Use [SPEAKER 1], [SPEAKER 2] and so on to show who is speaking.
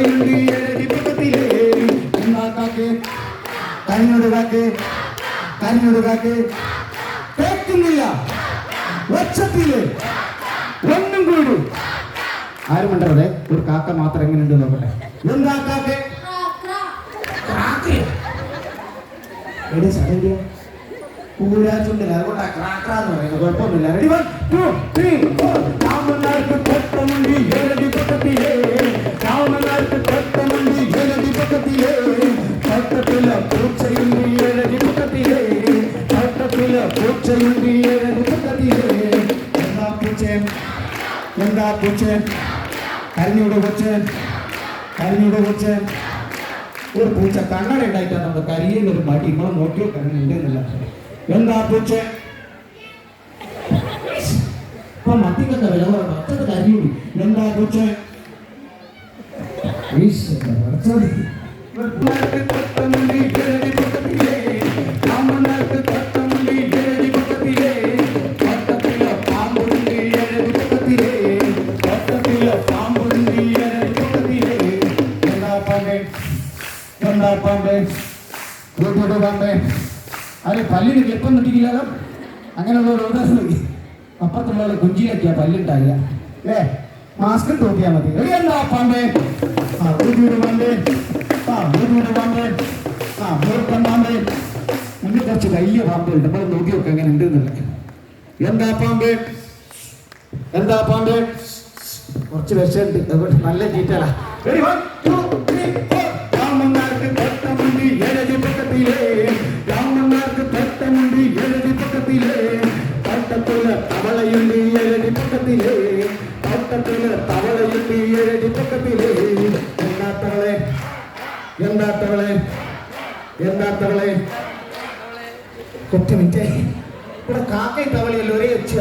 [SPEAKER 1] പൂച്ചയുണ്ട് ഏഴടി പക്കത്തിലേ എന്താ കാക്കേ കരഞ്ഞോട് കാക്കേ കേൾക്കുന്നില്ല ഒച്ചത്തിൽ ഒന്നും കൂടി ആരും ഉണ്ടേ ഒരു കാക്ക മാത്രം എങ്ങനെയുണ്ട് നോക്കട്ടെ എന്താ കാക്കേ എടി സടേടിയ പൂരാച്ചുണ്ടില്ല അതുകൊണ്ടാ ക്രാക്രാന്ന് പറയുന്നത് കുഴപ്പമൊന്നുമില്ല ready one two three four ഏഴടി പക്കത്തിലേ എന്താ പൂച്ചേ എന്താ പൂച്ചേ കരഞ്ഞൂടെ പൂച്ചേ കരഞ്ഞൂടെ പൂച്ചേ ഒരു പൂച്ച കണ്ണട ഉണ്ടായിട്ടാണ് നമ്മുടെ കരിയിൽ ഒരു മടി നമ്മൾ നോക്കിയോ കണ്ണുണ്ടെന്നില്ല എന്താ പൂച്ച ഇപ്പൊ മത്തിക്കൊക്കെ വില കുറവ് അത്ര കരിയൂടി എന്താ പൂച്ച ഈശ്വര, എന്താ പാമ്പേ കൂട്ടോട്ട് പാമ്പേ അരെ പല്ലിന് ക്ലിപ്പം കിട്ടിയില്ലല്ലോ അങ്ങനെയുള്ള ഒരു ഉദാഹരണം അപ്പുറത്തുള്ള കുഞ്ചിയാക്കിയ പല്ലുണ്ടായില്ല അല്ലേ? മാസ്ക് തൂക്കിയാൽ മതി. എന്താ പാമ്പേ ആ കൂട്ടിയുടെ പാമ്പേ ആ കൂട്ടിയുടെ പാമ്പേ ആ മുറുക്കൻ പാമ്പേ ഇന്ന് കുറച്ച് വലിയ പാമ്പുണ്ട് നമ്മൾ നോക്കി നോക്കാം എങ്ങനെ ഉണ്ട് എന്നല്ല എന്താ പാമ്പേ എന്താ പാമ്പേ കുറച്ച് വിഷമുണ്ട് നല്ല ചീറ്റല Ready, വൺ two, തോട്ടത്തിൽ തവളയുണ്ട് ഏഴടി പക്കത്തിലേ തോട്ടത്തിൽ തവളയുണ്ട് ഏഴടി പക്കത്തിലേ എന്താ തവളെ എന്താ തവളെ എന്താ തവളെ കൊച്ചു മിറ്റേ ഇവിടെ കാക്കയും തവളയല്ല ഒരേ ഒച്ച